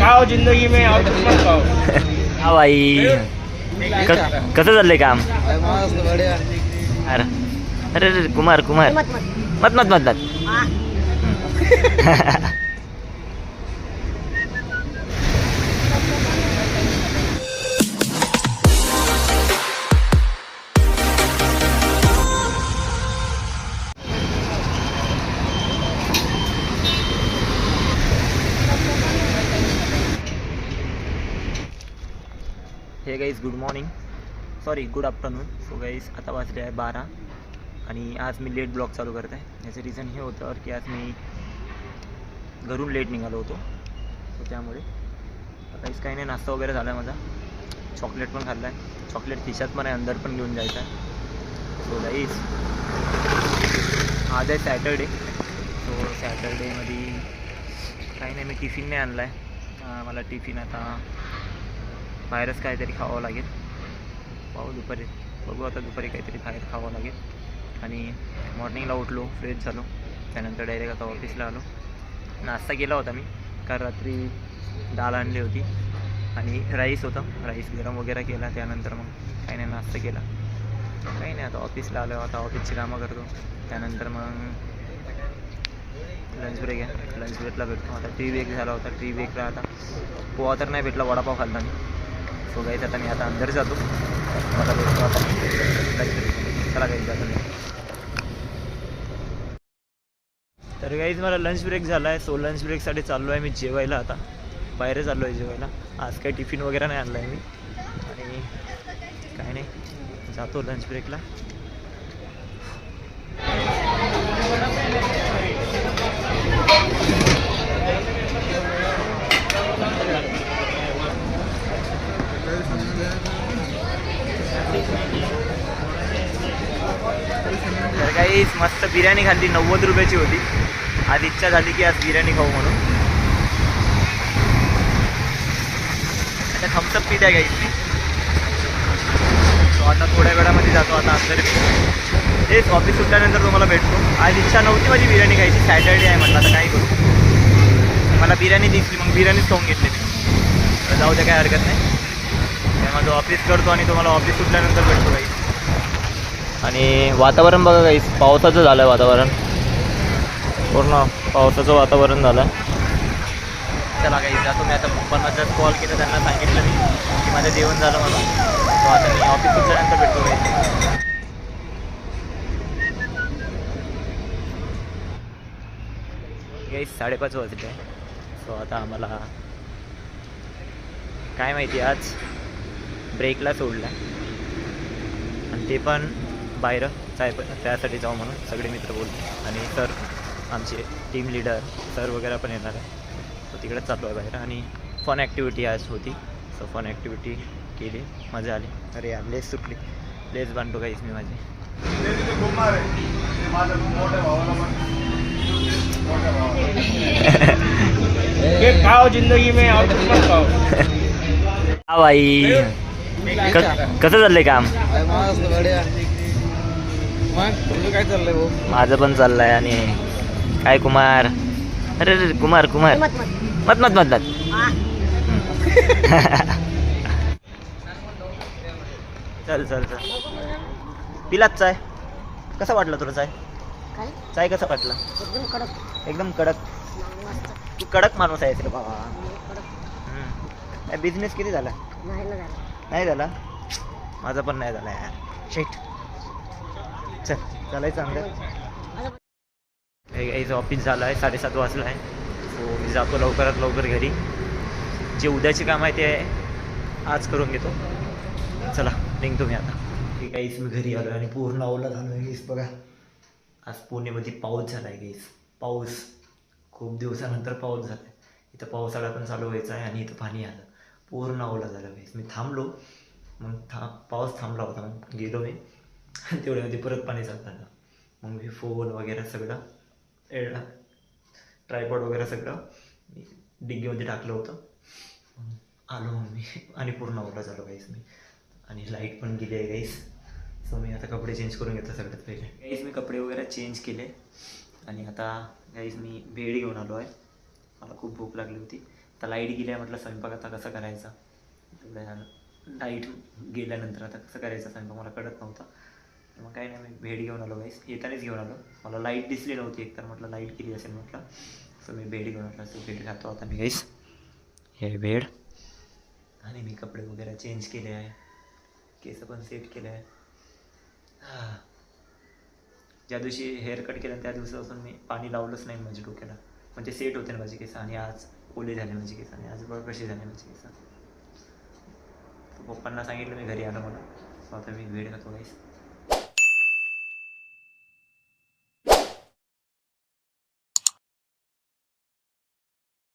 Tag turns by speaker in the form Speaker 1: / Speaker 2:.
Speaker 1: खाओ जिंदगी में और कुछ मत खाओ।
Speaker 2: हा बाई क- कसं चाललंय काम? अरे अरे अरे कुमार कुमार। मत मत मत. मत hey guys good morning sorry good afternoon so guys आता वाजले आहे बारा आणि आज मी लेट ब्लॉग चालू करत आहे. याचं रिझन हे होतं की आज मी घरून लेट निघालो होतो. सो त्यामुळे काहीच काही नाही नाश्ता वगैरे झाला आहे माझा. चॉकलेट पण खाल्ला आहे. चॉकलेट खिशात पण आहे अंदर पण घेऊन जायचं आहे. सो गाईज आज आहे सॅटरडे सो सॅटरडेमध्ये काही नाही मी टिफिन नाही आणला आहे मला टिफिन आता बाहेरच काहीतरी खावं लागेल. पाहू दुपारी. बघू आता दुपारी काहीतरी बाहेर खावं लागेल. आणि मॉर्निंगला उठलो फ्रेश झालो. त्यानंतर डायरेक्ट आता ऑफिसला आलो. नाश्ता केला होता मी. कारण रात्री डाळ आणली होती. आणि राईस होतं. राईस गरम वगैरे केला. त्यानंतर मग काही नाही नाश्ता केला. काही नाही आता ऑफिसला आलो. आता ऑफिसची कामं करतो. त्यानंतर मग लंच ब्रेक आहे. लंच ब्रेकला भेटतो. आता टी ब्रेक झाला होता. टी ब्रेकला आता पोहा तर नाही भेटला. वडापाव खाल्ला मी. सो गाईज आता मी आता अंदर जातो. मला भेटतो आता चला गाईज जातो तर गाईज मला लंच ब्रेक झाला आहे सो लंच ब्रेकसाठी चाललो आहे मी जेवायला आता. बाहेर चाललो आहे जेवायला. आज काही टिफिन वगैरे नाही आणला आहे मी. आणि काय नाही. जातो लंच ब्रेकला आधीच मस्त बिर्याणी खाल्ली नव्वद रुपयाची होती. आज इच्छा झाली की आज बिर्याणी खाऊ म्हणून. आता थम्सअप पित आहे घ्यायची आता थोड्या वेळामध्ये जातो आता अंदर तेच ऑफिस सुटल्यानंतर तुम्हाला भेटतो. आज इच्छा नव्हती माझी बिर्याणी खायची सॅटर्डे आहे म्हटलं आता काय करू. मला बिर्याणी दिसली मग बिर्याणीच खाऊन घेतली मी. जाऊ द्या काय हरकत नाही. त्यामुळे माझं ऑफिस करतो आणि तुम्हाला ऑफिस सुटल्यानंतर भेटतो काही आणि वातावरण बघा काही पावसाचं झालं आहे वातावरण. पूर्ण पावसाचं वातावरण झालं आहे चला काही जातो मी आता. पप्पांना जर कॉल केला त्यांना सांगितलं मी की माझं जेवण झालं मला. तो आता मी ऑफिस सुटल्यानंतर भेटतो काही काही साडेपाच वाजले. सो आता आम्हाला काय माहिती आज ब्रेकला सोडला आणि ते पण बाहेर चाय पण त्यासाठी जाऊ म्हणून सगळे मित्र बोलतो आणि सर आमचे टीम लीडर सर वगैरे पण येणार आहे. सो तिकडेच चाललो आहे बाहेर आणि फन ॲक्टिव्हिटी आज होती. सो फन ॲक्टिव्हिटी केली मजा आली. अरे यार लेस सुटली. लेस बांधतो काहीच मी माझी.
Speaker 1: खाओ जिंदगी में और कुछ मत खाओ.
Speaker 2: हा बाई क- कसं चाललंय काम?
Speaker 3: काय चाललंय भाऊ?
Speaker 2: माझं पण चाललंय आणि काय कुमार? अरे अरे कुमार कुमार. मत मत. मत मत चल चल चल. पिलाच चाय? कसा वाटला तुला चाय?
Speaker 4: काय?
Speaker 2: चाय कसा वाटला?
Speaker 4: एकदम कडक.
Speaker 2: एकदम कडक. तू कडक माणूस आहेस रे बाबा.
Speaker 4: कडक.
Speaker 2: बिझनेस किती झाला?
Speaker 4: नाही ना झालं.
Speaker 2: नाही झाला? माझा पण नाही झाला यार. शेट. चल चालायचं अंदर यायचं ऑफिस झालं आहे साडेसात वाजलं आहे. सो मी जातो लवकरात लवकर घरी. जे उद्याचे काम आहे ते आज करून घेतो. चला निघतो मी आता. ठीक आहे मी घरी आलो आणि पूर्ण ओला झालो आहे गेस बघा. आज पुणेमध्ये पाऊस झाला आहे गेस पाऊस. खूप दिवसानंतर पाऊस झाला आहे इथं पावसाळा पण चालू व्हायचा आहे आणि इथं पाणी आलं. पूर्ण ओला झालं गेस मी थांबलो. मग था पाऊस थांबला होता. मग गेलो मी. आणि तेवढ्यामध्ये परत पाणी चालताना. मग मी फोन वगैरे सगळं एडा ट्रायपॉड वगैरे सगळं मी डिग्गीमध्ये टाकलं होतं. आलो मग मी. आणि पूर्ण ओला झालो गाईस मी. आणि लाइट पण गेली आहे गाईस सो मी आता कपडे चेंज करून घेतो सगळ्यात पहिले. गाईस मी कपडे वगैरे चेंज केले. आणि आता गाईस मी भेळ घेऊन आलो आहे. मला खूप भूक लागली होती. आता लाइट गेली आहे म्हटलं स्वयंपाक आता कसं करायचा? लाइट गेल्यानंतर आता कसं करायचं? स्वयंपाक मला कळत नव्हता. मग काही नाही मी भेट घेऊन आलो गाईस येतानाच घेऊन आलो. मला लाइट दिसली नव्हती एकतर म्हटलं लाइट केली असेल म्हटलं. सो मी भेट घेऊन आलो. सो भेट खातो आता मी गाईस हे भेड आणि मी कपडे वगैरे चेंज केले आहे. केस पण सेट केले आहे. हां. ज्या दिवशी हेअर कट केलं त्या दिवसापासून मी पाणी लावलंच नाही माझ्या डोक्याला. म्हणजे सेट होते ना माझे केस आणि आज ओले झाले माझे केस आणि आज बघ कसे झाले माझे केस. पप्पांना सांगितलं मी घरी आलो मला सो आता मी वेळ खातो गाईस